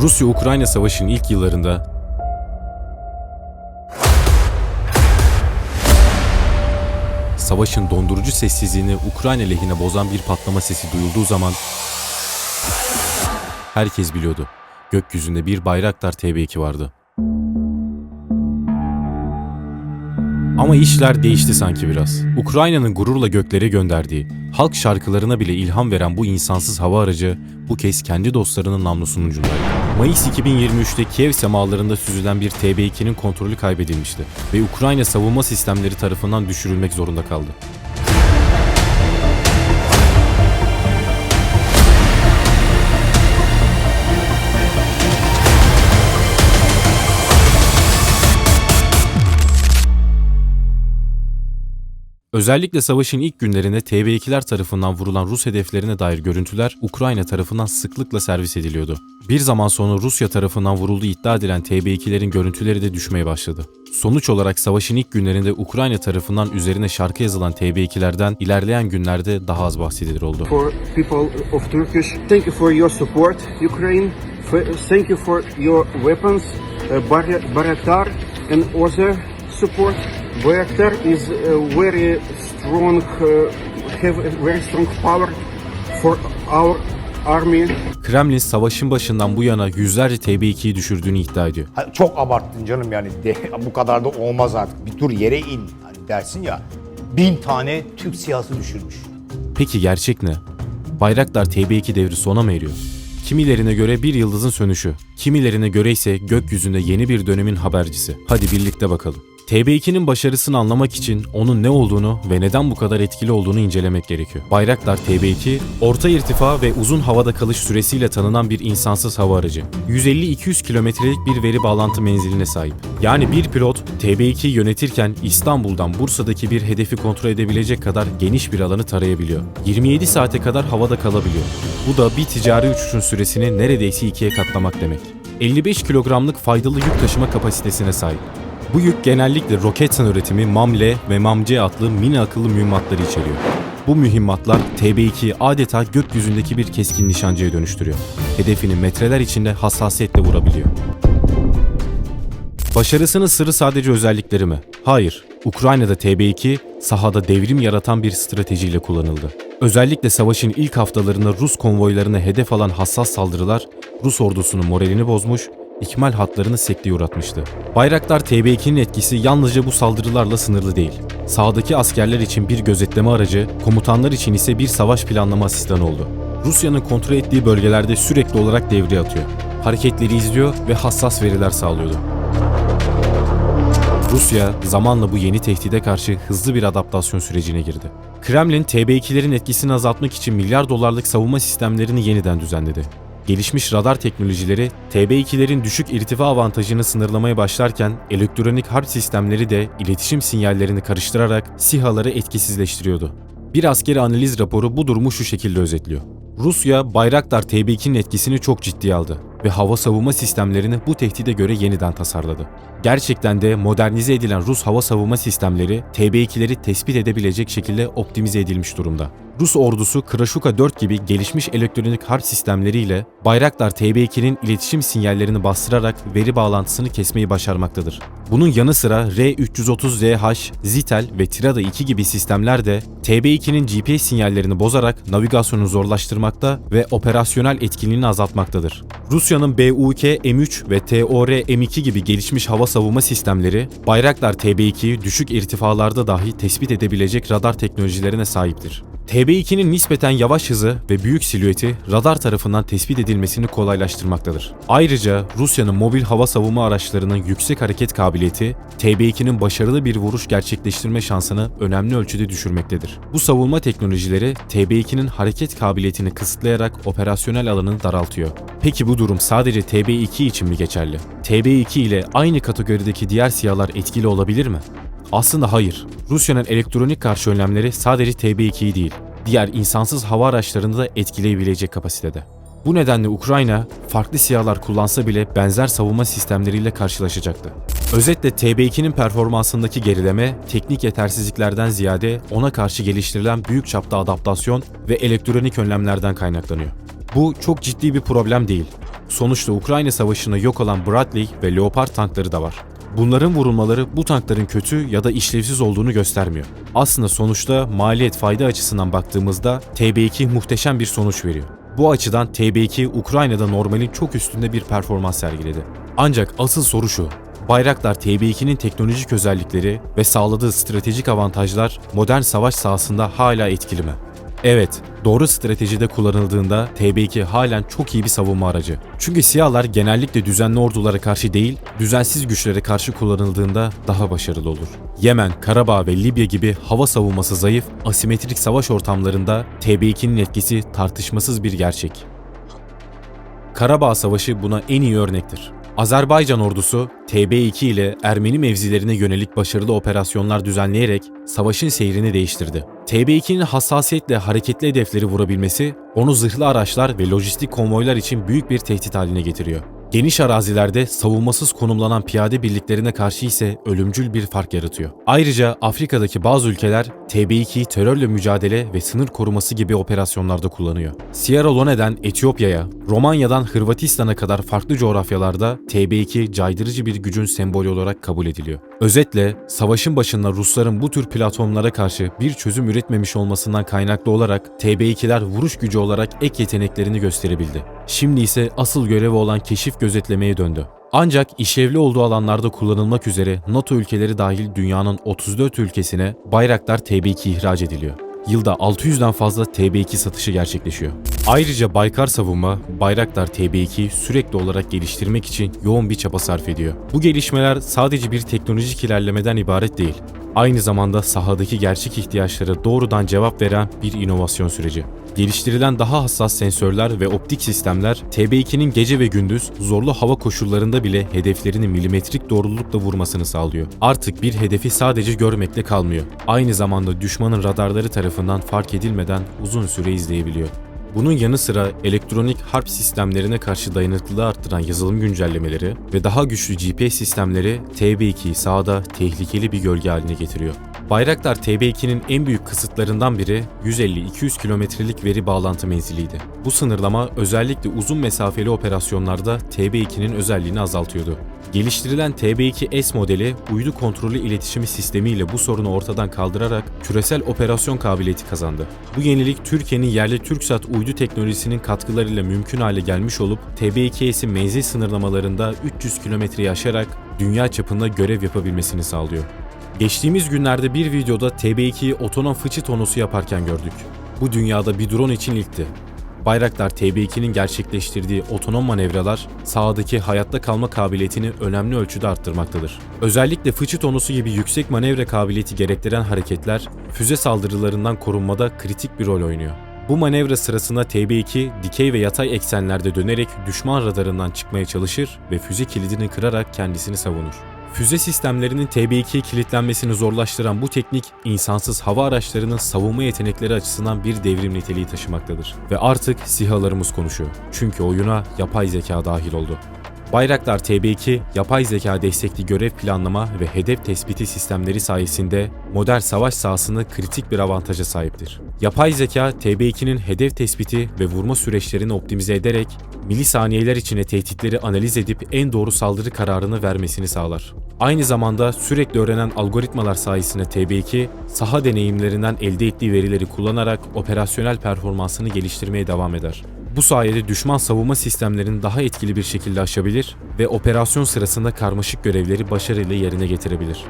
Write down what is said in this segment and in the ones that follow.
Rusya-Ukrayna savaşının ilk yıllarında savaşın dondurucu sessizliğini Ukrayna lehine bozan bir patlama sesi duyulduğu zaman herkes biliyordu. Gökyüzünde bir Bayraktar TB2 vardı. Ama işler değişti sanki biraz. Ukrayna'nın gururla göklere gönderdiği, halk şarkılarına bile ilham veren bu insansız hava aracı bu kez kendi dostlarının namlusunun ucundaydı. Mayıs 2023'te Kiev semalarında süzülen bir TB2'nin kontrolü kaybedilmişti ve Ukrayna savunma sistemleri tarafından düşürülmek zorunda kaldı. Özellikle savaşın ilk günlerinde TB2'ler tarafından vurulan Rus hedeflerine dair görüntüler Ukrayna tarafından sıklıkla servis ediliyordu. Bir zaman sonra Rusya tarafından vurulduğu iddia edilen TB2'lerin görüntüleri de düşmeye başladı. Sonuç olarak savaşın ilk günlerinde Ukrayna tarafından üzerine şarkı yazılan TB2'lerden ilerleyen günlerde daha az bahsedilir oldu. for people of Turkish. Thank you for your support, Ukraine. Thank you for your weapons, uh, Bayraktar and other support. Bayraktar is uh, very strong, uh, have a very strong power for our army. Kremlin savaşın başından bu yana yüzlerce TB2'yi düşürdüğünü iddia ediyor. Ha, Çok abarttın canım yani de, bu kadar da olmaz artık. Bir dur yere in hani dersin ya. Bin tane Türk siyasi düşürmüş. Peki gerçek ne? Bayraktar TB2 devri sona mı eriyor? Kimilerine göre bir yıldızın sönüşü, kimilerine göre ise gökyüzünde yeni bir dönemin habercisi. Hadi birlikte bakalım. TB2'nin başarısını anlamak için onun ne olduğunu ve neden bu kadar etkili olduğunu incelemek gerekiyor. Bayraktar TB2, orta irtifa ve uzun havada kalış süresiyle tanınan bir insansız hava aracı. 150-200 kilometrelik bir veri bağlantı menziline sahip. Yani bir pilot TB2'yi yönetirken İstanbul'dan Bursa'daki bir hedefi kontrol edebilecek kadar geniş bir alanı tarayabiliyor. 27 saate kadar havada kalabiliyor. Bu da bir ticari uçuşun süresini neredeyse ikiye katlamak demek. 55 kilogramlık faydalı yük taşıma kapasitesine sahip. Bu yük genellikle Roketsan üretimi MAMLE ve MAMC adlı mini akıllı mühimmatları içeriyor. Bu mühimmatlar TB2'yi adeta gökyüzündeki bir keskin nişancıya dönüştürüyor. Hedefini metreler içinde hassasiyetle vurabiliyor. Başarısının sırrı sadece özellikleri mi? Hayır. Ukrayna'da TB2 sahada devrim yaratan bir stratejiyle kullanıldı. Özellikle savaşın ilk haftalarında Rus konvoylarına hedef alan hassas saldırılar Rus ordusunun moralini bozmuş, ikmal hatlarını sekteye uğratmıştı. Bayraktar TB2'nin etkisi yalnızca bu saldırılarla sınırlı değil. Sahadaki askerler için bir gözetleme aracı, komutanlar için ise bir savaş planlama asistanı oldu. Rusya'nın kontrol ettiği bölgelerde sürekli olarak devreye atıyor. Hareketleri izliyor ve hassas veriler sağlıyordu. Rusya zamanla bu yeni tehdide karşı hızlı bir adaptasyon sürecine girdi. Kremlin TB2'lerin etkisini azaltmak için milyar dolarlık savunma sistemlerini yeniden düzenledi. Gelişmiş radar teknolojileri TB2'lerin düşük irtifa avantajını sınırlamaya başlarken elektronik harp sistemleri de iletişim sinyallerini karıştırarak SİHA'ları etkisizleştiriyordu. Bir askeri analiz raporu bu durumu şu şekilde özetliyor. Rusya, Bayraktar TB2'nin etkisini çok ciddiye aldı ve hava savunma sistemlerini bu tehdide göre yeniden tasarladı. Gerçekten de modernize edilen Rus hava savunma sistemleri TB2'leri tespit edebilecek şekilde optimize edilmiş durumda. Rus ordusu Krashuka 4 gibi gelişmiş elektronik harp sistemleriyle Bayraktar TB2'nin iletişim sinyallerini bastırarak veri bağlantısını kesmeyi başarmaktadır. Bunun yanı sıra R-330ZH, Zitel ve Tirada 2 gibi sistemler de TB2'nin GPS sinyallerini bozarak navigasyonu zorlaştırmakta ve operasyonel etkinliğini azaltmaktadır. Rusya'nın BUK M3 ve TOR M2 gibi gelişmiş hava savunma sistemleri Bayraktar TB2'yi düşük irtifalarda dahi tespit edebilecek radar teknolojilerine sahiptir. TB2'nin nispeten yavaş hızı ve büyük silüeti radar tarafından tespit edilmesini kolaylaştırmaktadır. Ayrıca Rusya'nın mobil hava savunma araçlarının yüksek hareket kabiliyeti, TB2'nin başarılı bir vuruş gerçekleştirme şansını önemli ölçüde düşürmektedir. Bu savunma teknolojileri TB2'nin hareket kabiliyetini kısıtlayarak operasyonel alanını daraltıyor. Peki bu durum sadece TB2 için mi geçerli? TB2 ile aynı kategorideki diğer sihalar etkili olabilir mi? Aslında hayır. Rusya'nın elektronik karşı önlemleri sadece TB2'yi değil, diğer insansız hava araçlarını da etkileyebilecek kapasitede. Bu nedenle Ukrayna farklı sihalar kullansa bile benzer savunma sistemleriyle karşılaşacaktı. Özetle TB2'nin performansındaki gerileme teknik yetersizliklerden ziyade ona karşı geliştirilen büyük çapta adaptasyon ve elektronik önlemlerden kaynaklanıyor. Bu çok ciddi bir problem değil. Sonuçta Ukrayna Savaşı'nda yok olan Bradley ve Leopard tankları da var. Bunların vurulmaları bu tankların kötü ya da işlevsiz olduğunu göstermiyor. Aslında sonuçta maliyet fayda açısından baktığımızda TB2 muhteşem bir sonuç veriyor. Bu açıdan TB2 Ukrayna'da normalin çok üstünde bir performans sergiledi. Ancak asıl soru şu. Bayraktar TB2'nin teknolojik özellikleri ve sağladığı stratejik avantajlar modern savaş sahasında hala etkili mi? Evet, doğru stratejide kullanıldığında TB2 halen çok iyi bir savunma aracı. Çünkü siyahlar genellikle düzenli ordulara karşı değil, düzensiz güçlere karşı kullanıldığında daha başarılı olur. Yemen, Karabağ ve Libya gibi hava savunması zayıf, asimetrik savaş ortamlarında TB2'nin etkisi tartışmasız bir gerçek. Karabağ Savaşı buna en iyi örnektir. Azerbaycan ordusu TB2 ile Ermeni mevzilerine yönelik başarılı operasyonlar düzenleyerek savaşın seyrini değiştirdi. TB2'nin hassasiyetle hareketli hedefleri vurabilmesi onu zırhlı araçlar ve lojistik konvoylar için büyük bir tehdit haline getiriyor. Geniş arazilerde savunmasız konumlanan piyade birliklerine karşı ise ölümcül bir fark yaratıyor. Ayrıca Afrika'daki bazı ülkeler TB2'yi terörle mücadele ve sınır koruması gibi operasyonlarda kullanıyor. Sierra Leone'den Etiyopya'ya, Romanya'dan Hırvatistan'a kadar farklı coğrafyalarda TB2 caydırıcı bir gücün sembolü olarak kabul ediliyor. Özetle, savaşın başında Rusların bu tür platformlara karşı bir çözüm üretmemiş olmasından kaynaklı olarak TB2'ler vuruş gücü olarak ek yeteneklerini gösterebildi. Şimdi ise asıl görevi olan keşif gözetlemeye döndü. Ancak işlevli olduğu alanlarda kullanılmak üzere NATO ülkeleri dahil dünyanın 34 ülkesine Bayraktar TB2 ihraç ediliyor. Yılda 600'den fazla TB2 satışı gerçekleşiyor. Ayrıca Baykar Savunma, Bayraktar TB2'yi sürekli olarak geliştirmek için yoğun bir çaba sarf ediyor. Bu gelişmeler sadece bir teknolojik ilerlemeden ibaret değil. Aynı zamanda sahadaki gerçek ihtiyaçlara doğrudan cevap veren bir inovasyon süreci. Geliştirilen daha hassas sensörler ve optik sistemler TB2'nin gece ve gündüz zorlu hava koşullarında bile hedeflerini milimetrik doğrulukla vurmasını sağlıyor. Artık bir hedefi sadece görmekle kalmıyor. Aynı zamanda düşmanın radarları tarafından fark edilmeden uzun süre izleyebiliyor. Bunun yanı sıra elektronik harp sistemlerine karşı dayanıklılığı arttıran yazılım güncellemeleri ve daha güçlü GPS sistemleri TB2'yi sahada tehlikeli bir gölge haline getiriyor. Bayraktar TB2'nin en büyük kısıtlarından biri 150-200 kilometrelik veri bağlantı menziliydi. Bu sınırlama özellikle uzun mesafeli operasyonlarda TB2'nin özelliğini azaltıyordu. Geliştirilen TB2S modeli uydu kontrollü iletişimi sistemiyle bu sorunu ortadan kaldırarak küresel operasyon kabiliyeti kazandı. Bu yenilik Türkiye'nin yerli TürkSat uydu teknolojisinin katkılarıyla mümkün hale gelmiş olup TB2S'in menzil sınırlamalarında 300 kilometreyi aşarak dünya çapında görev yapabilmesini sağlıyor. Geçtiğimiz günlerde bir videoda TB2'yi otonom fıçı tonosu yaparken gördük. Bu dünyada bir drone için ilkti. Bayraktar TB2'nin gerçekleştirdiği otonom manevralar sahadaki hayatta kalma kabiliyetini önemli ölçüde arttırmaktadır. Özellikle fıçı tonusu gibi yüksek manevra kabiliyeti gerektiren hareketler füze saldırılarından korunmada kritik bir rol oynuyor. Bu manevra sırasında TB2 dikey ve yatay eksenlerde dönerek düşman radarından çıkmaya çalışır ve füze kilidini kırarak kendisini savunur. Füze sistemlerinin TB2'ye kilitlenmesini zorlaştıran bu teknik, insansız hava araçlarının savunma yetenekleri açısından bir devrim niteliği taşımaktadır. Ve artık SİHA'larımız konuşuyor. Çünkü oyuna yapay zeka dahil oldu. Bayraktar TB2, yapay zeka destekli görev planlama ve hedef tespiti sistemleri sayesinde modern savaş sahasında kritik bir avantaja sahiptir. Yapay zeka, TB2'nin hedef tespiti ve vurma süreçlerini optimize ederek milisaniyeler içinde tehditleri analiz edip en doğru saldırı kararını vermesini sağlar. Aynı zamanda sürekli öğrenen algoritmalar sayesinde TB2, saha deneyimlerinden elde ettiği verileri kullanarak operasyonel performansını geliştirmeye devam eder. Bu sayede düşman savunma sistemlerini daha etkili bir şekilde aşabilir ve operasyon sırasında karmaşık görevleri başarıyla yerine getirebilir.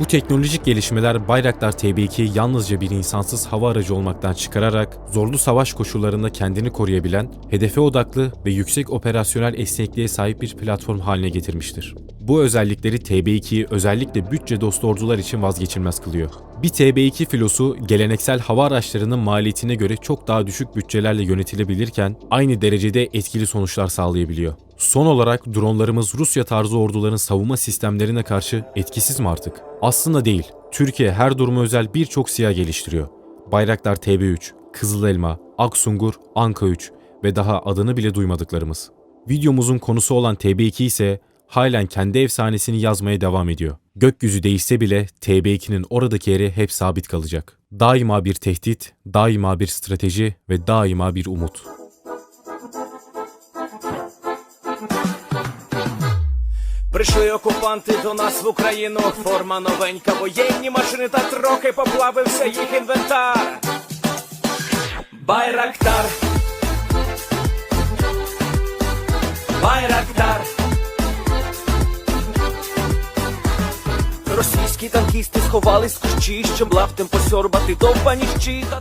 Bu teknolojik gelişmeler Bayraktar TB2'yi yalnızca bir insansız hava aracı olmaktan çıkararak zorlu savaş koşullarında kendini koruyabilen, hedefe odaklı ve yüksek operasyonel esnekliğe sahip bir platform haline getirmiştir. Bu özellikleri TB2'yi özellikle bütçe dostu ordular için vazgeçilmez kılıyor. Bir TB2 filosu geleneksel hava araçlarının maliyetine göre çok daha düşük bütçelerle yönetilebilirken aynı derecede etkili sonuçlar sağlayabiliyor. Son olarak dronlarımız Rusya tarzı orduların savunma sistemlerine karşı etkisiz mi artık? Aslında değil. Türkiye her duruma özel birçok siyah geliştiriyor. Bayraktar TB3, Kızıl Elma, Aksungur, Anka 3 ve daha adını bile duymadıklarımız. Videomuzun konusu olan TB2 ise halen kendi efsanesini yazmaya devam ediyor. Gökyüzü değişse bile TB2'nin oradaki yeri hep sabit kalacak. Daima bir tehdit, daima bir strateji ve daima bir umut. Прийшли окупанти до нас в Україну. Форма новенька, воєнні машини та трохи поплавився їх інвентар. Байрактар. Байрактар. Російські танкісти сховались в кущі, щоб лаптем посьорбати довбані щі та